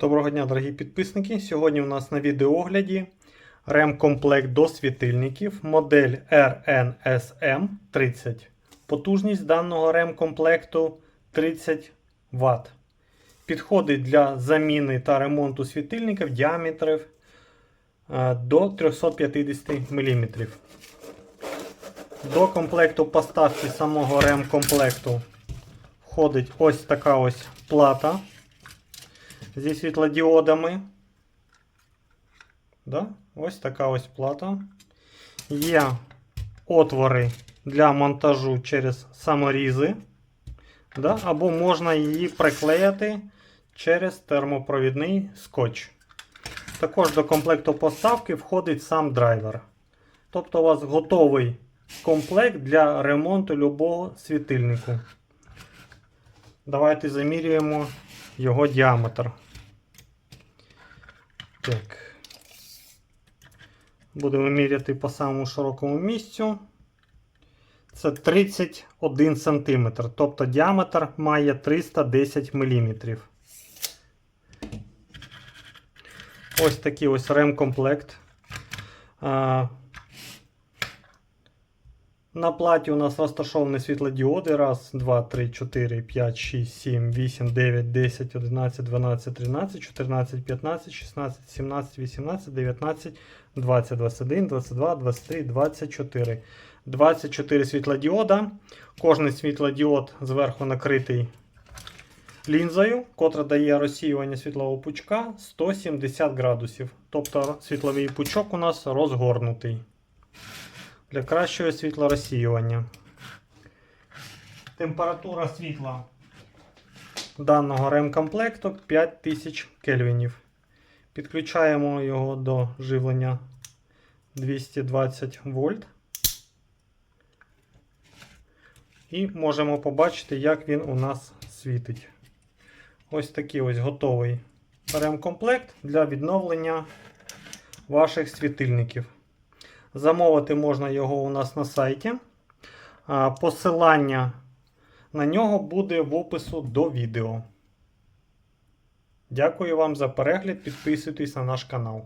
Доброго дня, дорогі підписники. Сьогодні у нас на відеогляді ремкомплект до світильників модель RNSM 30. Потужність даного ремкомплекту 30 Вт. Підходить для заміни та ремонту світильників діаметрів е, до 350 мм. До комплекту поставки самого ремкомплекту входить ось така ось плата зі світлодіодами. Да? Ось така ось плата. Є отвори для монтажу через саморізи. Да? Або можна її приклеїти через термопровідний скотч. Також до комплекту поставки входить сам драйвер. Тобто у вас готовий комплект для ремонту любого світильнику. Давайте замірюємо його діаметр. Так. Будемо міряти по самому широкому місцю. Це 31 см. Тобто діаметр має 310 мм. Ось такий ось ремкомплект. На платі у нас розташовані світлодіоди. Раз, 2, 3, 4, 5, 6, 7, 8, 9, 10, 11, 12, 13, 14, 15, 16, 17, 18, 19, 20, 21, 22, 23, 24. 24 світлодіода. Кожний світлодіод зверху накритий лінзою, котра дає розсіювання світлового пучка 170 градусів. Тобто світловий пучок у нас розгорнутий для кращого світлорозсіювання. Температура світла даного ремкомплекту 5000 кельвінів. Підключаємо його до живлення 220 вольт. І можемо побачити, як він у нас світить. Ось такий ось готовий ремкомплект для відновлення ваших світильників. Замовити можна його у нас на сайті. Посилання на нього буде в опису до відео. Дякую вам за перегляд. Підписуйтесь на наш канал.